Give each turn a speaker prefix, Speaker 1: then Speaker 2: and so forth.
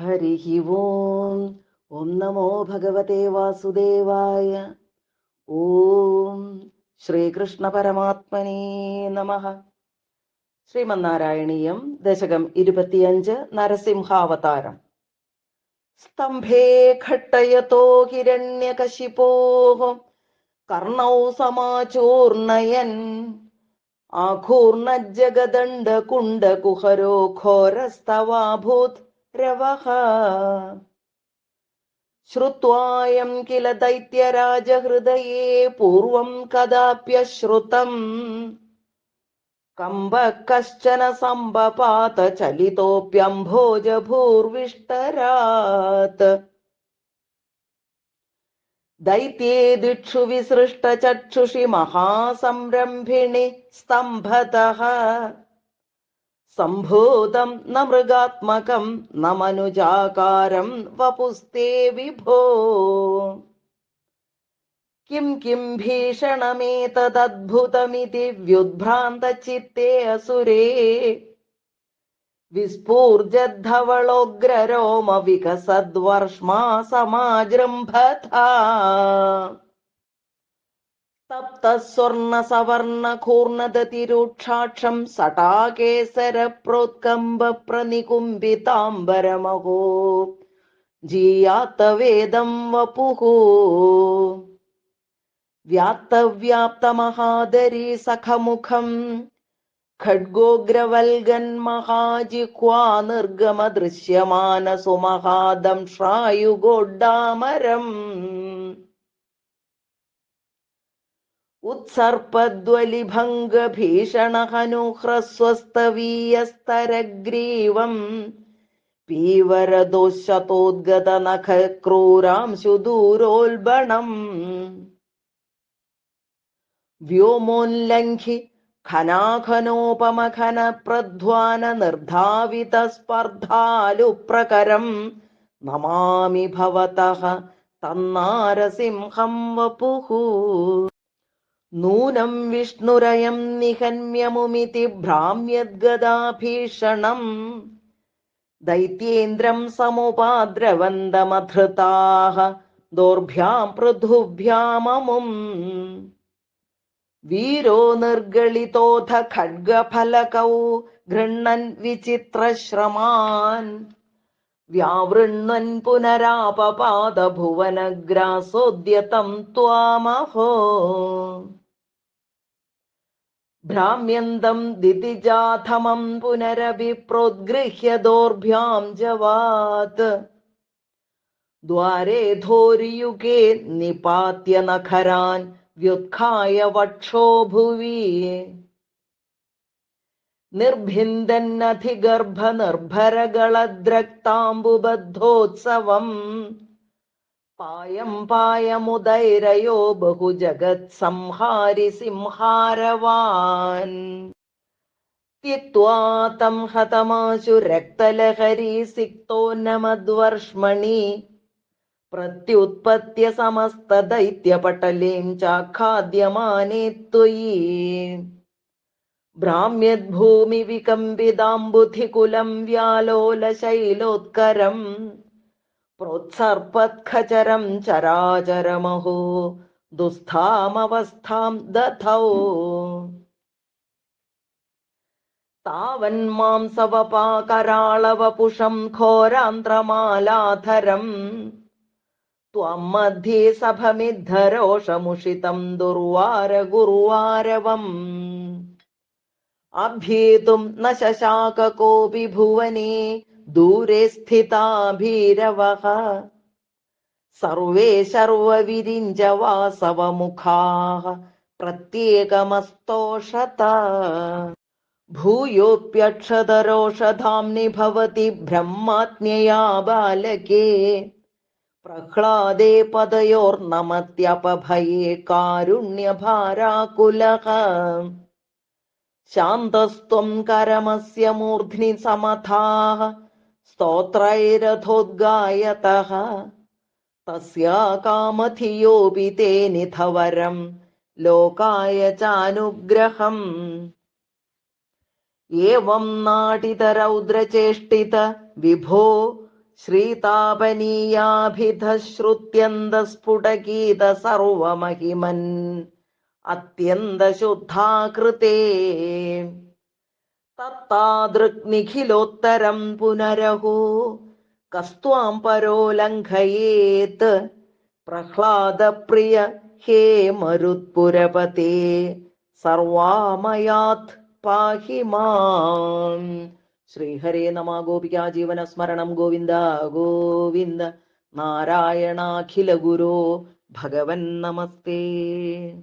Speaker 1: ഹരി ഓം ഓം നമോ ഭഗവതേ വാസുദേവായ ഓം ശ്രീകൃഷ്ണ പരമാത്മനേ നമ ശ്രീമന്നാരായണീയം ദശകം ഇരുപത്തിയഞ്ച് നരസിംഹാവതാരം। സ്തംഭേ ഘട്ടയതോ ഹിരണ്യകശിപോ കർണൗ സമാചൂർണയൻ ആഘൂർണജഗദണ്ഡ കുണ്ട കുഹരോ ഘോരസ്തവാഭൂത് രവഃ ശ്രുത്വായം കില ദൈത്യരാജഹൃദയേ പൂർവം കദാപ്യശ്രുതം കമ്പ കശ്ചന സംബപാത ചലിതോപ്യംഭോജഭൂർവിഷ്ടരാത്. ദൈത്യേ ദിക്ഷു വിസൃഷ്ട ചക്ഷുഷി सम्भूतं न मृगात्मकं न मनुजाकारं वपुस्ते विभो। किं किं भीषणमेतदद्भुतमिति व्युद्भ्रान्तचित्ते असुरे। विस्फूर्जद्धवलोऽग्ररोम विकसद्वर्ष्मा समाजृम्भथा। വിസ്ഫൂർജദ്ധവളോഗ്രരോമ വികസദ്വർഷ്മാ സമാജൃംഭഥാ തപ്തസ്വർണസവർണകൂർണദതിരൂക്ഷാക്ഷം സടാകേസര പ്രോത്കമ്പ പ്രനികുംബിതാംബരമഹോ ജീയാത്തവേദം വപുः വ്യാപ്തവ്യാപ്തമഹാദരീ സഖമുഖം. ഖഡ്ഗോഗ്രവൽഗന്മഹാജിഹ്വാ നിർഗമദൃശ്യമാന ക്രൂരാംശുദൂരോൽബണം വ്യോമോല്ലംഘി ഖനാഖനോപമഖന പ്രധ്വാന നിർധാവിത സ്പർദ്ധാലുപ്രകരം നമാമി ഭവതഃ തന്നാരസിംഹം വപുഃ നൂനം വിഷ്ണുരയം നിഹന്യമുമിതി ഭ്രാമ്യദ്ഗദാഭീഷണം. ദൈത്യേന്ദ്രം സമുപാദ്രവന്തമധൃതാഹ ദോർഭ്യാം പൃഥുഭ്യാമമും. വീരോ നിർഗളിതോധ ഖഡ്ഗഫലകൗ ഗൃണ്ണൻ വിചിത്രശ്രമാൻ. വ്യാവൃണ്ണൻ പുനരാപപാദഭുവനഗ്രാസോദ്യതം ത്വാമഹോ. ഭ്രാമ്യന്തം ദിതിജാഥമം പുനരപി പ്രോദ്ഗൃഹ്യ ദോർഭ്യാം ജവാത് ദ്വാരേധോരിയുഗേ നിപാത്യ നഖരാൻ വ്യുത്ഖായ വക്ഷോ ഭുവി. നിർഭിന്ദന്നധിഗർഭ നിർഭരകളദ്രക്താംബുബദ്ധോത്സവം പായം പായമുദൈരയോ ബഹുജഗത് സംഹാരി സിംഹാരവാൻ त्यक्त्वा तं हतमाशु रक्तलहरी सिक्तोन्नमद्वर्ष्मणि प्रत्युत्पत्य समस्तदैत्यपटलीं चाखाद्यमाने त्वयि भ्राम्यद्भूमिविकम्बिदाम्बुधिकुलं व्यालोलशैलोत्करम् प्रोत्सर्पत्खचरं चराचरमहो दुःस्थामवस्थां दधौ तावन्मांसवपाकराळवपुषं घोरान्ध्रमालाधरम् त्वं मध्ये सभमिद्धरोषमुषितं दुर्वार गुर्वारवम् अभ्येतुं न शशाक कोऽपि भुवने ദൂരെ സ്ഥിതാഭീരവഹ. സർവേ സർവവിരിഞ്ച വാസവമുഖാഹ പ്രത്യേകമസ്തോഷത. ഭൂയോപ്യക്ഷതരോഷധാംനി ഭവതി ബ്രഹ്മാജ്ഞയാ ബാലകേ. പ്രഹ്ലാദേ പദയോർനമത്യപഭയേ കാരുണ്യഭാരാകുലഃ ശാന്തസ്ത്വം കരമസ്യ മൂർധ്നി സമഥാ स्तोत्रैरथोद्गायतः तस्या कामधियोऽपि ते निधवरं लोकाय चानुग्रहम् एवं नाटितरौद्रचेष्टित विभो श्रीतापनीयाभिधश्रुत्यन्तस्फुटगीत सर्वमहिमन् अत्यन्तशुद्धा कृते തത്താദൃഗ്നിഖിലോത്തരം പുനരഹോ. കസ്ത്വാം പരോ ലംഘയേത് പ്രഹ്ലാദപ്രിയ ഹേ മരുത്പുരപതേ. സർവാമയാത് പാഹി മാം. ശ്രീഹരേ നമ ഗോപികാ ജീവന സ്മരണം ഗോവിന്ദ ഗോവിന്ദ. നാരായണാഖില ഗുരോ ഭഗവൻ നമസ്തേ.